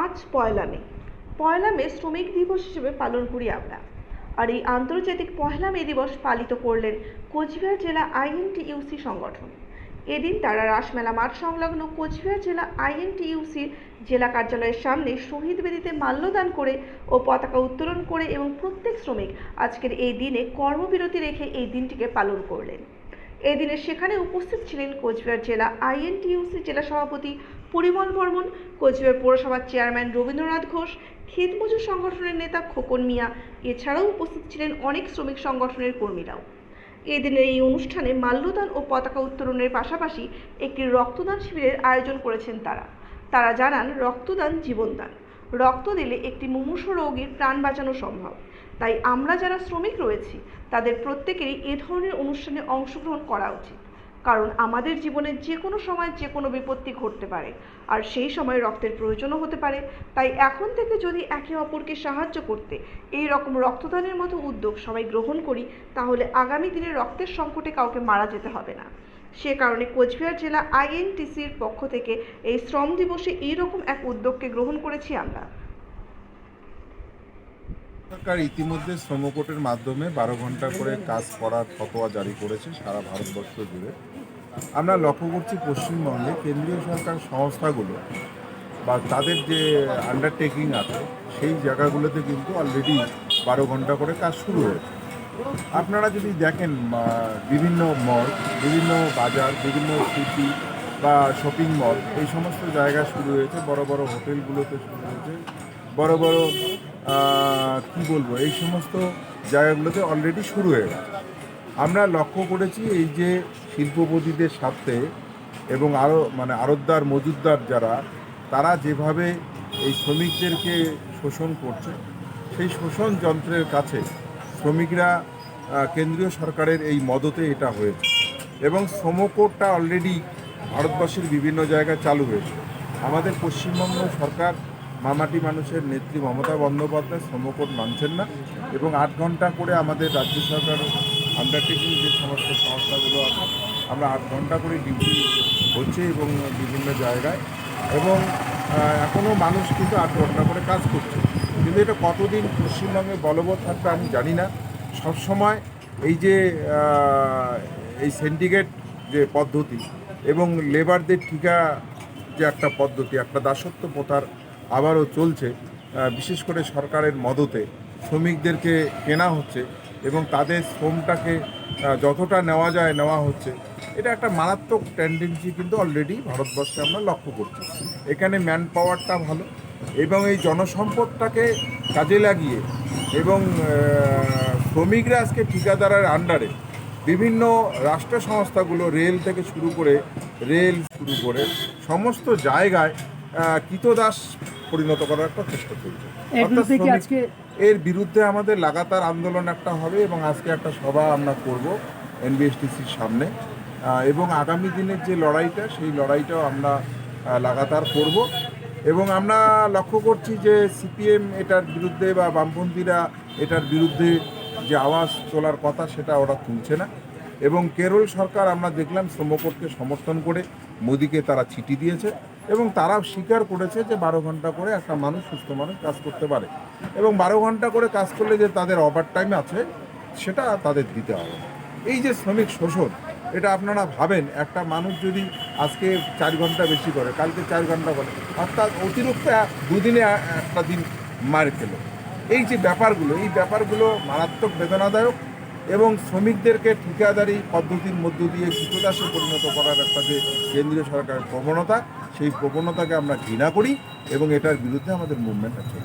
আজ পয়লা মে। পয়লা মে শ্রমিক দিবস হিসেবে পালন করি আমরা। আর এই আন্তর্জাতিক পয়লা মে দিবস পালিত করলেন কোচবিহার জেলা আইএনটিইউসি সংগঠন। এদিন তারা রাসমেলা মাঠ সংলগ্ন কোচবিহার জেলা আইএনটিইউসির জেলা কার্যালয়ের সামনে শহীদ বেদিতে মাল্যদান করে ও পতাকা উত্তোলন করে এবং প্রত্যেক শ্রমিক আজকের এই দিনে কর্মবিরতি রেখে এই দিনটিকে পালন করলেন। এই দিনে সেখানে উপস্থিত ছিলেন কোচবিহার জেলা আইএনটিইউসি জেলা সভাপতি পরিমল বর্মন, কোচবিহার পৌরসভার চেয়ারম্যান রবীন্দ্রনাথ ঘোষ ক্ষেত মজুর সংগঠনের নেতা খোকন মিয়া, এছাড়াও উপস্থিত ছিলেন অনেক শ্রমিক সংগঠনের কর্মীরাও। এদিনের এই অনুষ্ঠানে মাল্যদান ও পতাকা উত্তোলনের পাশাপাশি একটি রক্তদান শিবিরের আয়োজন করেছেন তারা। তারা জানান, রক্তদান জীবনদান। রক্ত দিলে একটি মুমূর্ষু রোগীর প্রাণ বাঁচানো সম্ভব। তাই আমরা যারা শ্রমিক রয়েছি, তাদের প্রত্যেকেরই এ ধরনের অনুষ্ঠানে অংশগ্রহণ করা উচিত। কারণ আমাদের জীবনে যে কোনো সময় যে কোনো বিপত্তি ঘটতে পারে, আর সেই সময় রক্তের প্রয়োজনও হতে পারে। তাই এখন থেকে যদি একে অপরকে সাহায্য করতে এই রকম রক্তদানের মতো উদ্যোগ সবাই গ্রহণ করি, তাহলে আগামী দিনে রক্তের সংকটে কাউকে মারা যেতে হবে না। সে কারণে কোচবিহার জেলা আইএনটিসির পক্ষ থেকে এই শ্রম দিবসে এই রকম এক উদ্যোগকে গ্রহণ করেছি আমরা। সরকার ইতিমধ্যে শ্রমকোটের মাধ্যমে বারো ঘণ্টা করে কাজ করার ফতোয়া জারি করেছে সারা ভারতবর্ষ জুড়ে। আমরা লক্ষ্য করছি পশ্চিমবঙ্গে কেন্দ্রীয় সরকার সংস্থাগুলো বা তাদের যে আন্ডারটেকিং আছে, সেই জায়গাগুলোতে কিন্তু অলরেডি বারো ঘণ্টা করে কাজ শুরু হয়েছে। আপনারা যদি দেখেন বিভিন্ন মল, বিভিন্ন বাজার, বিভিন্ন সিটি বা শপিং মল, এই সমস্ত জায়গা শুরু হয়েছে, বড় বড় হোটেলগুলোতে শুরু হয়েছে, বড় বড় কি বলব, এই সমস্ত জায়গাগুলোতে অলরেডি শুরু হয়ে গেছে। আমরা লক্ষ্য করেছি এই যে শিল্পপতিদের সাথে এবং আরও মানে আড়তদার মজুদদার যারা, তারা যেভাবে এই শ্রমিকদেরকে শোষণ করছে, সেই শোষণ যন্ত্রের কাছে শ্রমিকরা কেন্দ্রীয় সরকারের এই মদতে এটা হয়েছে। এবং শ্রমকোটটা অলরেডি ভারতবর্ষের বিভিন্ন জায়গায় চালু হয়েছে। আমাদের পশ্চিমবঙ্গ সরকার মামাটি মানুষের নেত্রী মমতা বন্দ্যোপাধ্যায় শ্রমকোট মানছেন না এবং আট ঘণ্টা করে আমাদের রাজ্য সরকার আন্ডারটেকিং যে সমস্ত সংস্থাগুলো আছে, আমরা আট ঘণ্টা করে ডিউটি হচ্ছে এবং বিভিন্ন জায়গায়। এবং এখনও মানুষ কিন্তু আট ঘণ্টা করে কাজ করছে। কিন্তু এটা কতদিন পশ্চিমবঙ্গে বলবৎ থাকবে আমি জানি না। সবসময় এই যে এই সেন্টিগ্রেট যে পদ্ধতি এবং লেবারদের ঠিকা যে একটা পদ্ধতি, একটা দাসত্ব প্রথার আবারও চলছে বিশেষ করে সরকারের মদতে শ্রমিকদেরকে কেনা হচ্ছে এবং তাদের শ্রমটাকে যতটা নেওয়া যায় নেওয়া হচ্ছে। এটা একটা মারাত্মক টেন্ডেন্সি কিন্তু অলরেডি ভারতবর্ষে আমরা লক্ষ্য করছি। এখানে ম্যান পাওয়ারটা ভালো এবং এই জনসম্পদটাকে কাজে লাগিয়ে এবং শ্রমিকরা আজকে ঠিকাদারের আন্ডারে বিভিন্ন রাষ্ট্র সংস্থাগুলো রেল থেকে শুরু করে রেল শুরু করে সমস্ত জায়গায় কৃতদাস পরিণত করার একটা চেষ্টা চলছে। এর বিরুদ্ধে আমাদের লাগাতার আন্দোলন একটা হবে এবং আজকে একটা সভা আমরা করব এনবিএসটিসির সামনে এবং আগামী দিনের যে লড়াইটা সেই লড়াইটাও আমরা লাগাতার করব। এবং আমরা লক্ষ্য করছি যে সিপিএম এটার বিরুদ্ধে বা বামপন্থীরা এটার বিরুদ্ধে যে আওয়াজ তোলার কথা সেটা ওরা তুলছে না। এবং কেরল সরকার আমরা দেখলাম শ্রমকোটকে সমর্থন করে মোদিকে তারা চিঠি দিয়েছে এবং তারাও স্বীকার করেছে যে বারো ঘণ্টা করে একটা মানুষ, সুস্থ মানুষ কাজ করতে পারে। এবং বারো ঘণ্টা করে কাজ করলে যে তাদের ওভার টাইম আছে, সেটা তাদের দিতে হবে এই যে শ্রমিক শোষণ, এটা আপনারা ভাবেন, একটা মানুষ যদি আজকে চার ঘণ্টা বেশি করে, কালকে চার ঘণ্টা করে। অর্থাৎ অতিরিক্ত দুদিনে একটা দিন মার খেলো। এই যে ব্যাপারগুলো, এই ব্যাপারগুলো মারাত্মক বেদনাদায়ক এবং শ্রমিকদেরকে ঠিকাদারি পদ্ধতির মধ্য দিয়ে কৃতদাসে পরিণত করার একটা যে কেন্দ্রীয় সরকারের প্রবণতা, সেই প্রবণতাকে আমরা ঘৃণা করি এবং এটার বিরুদ্ধে আমাদের মুভমেন্ট আছে।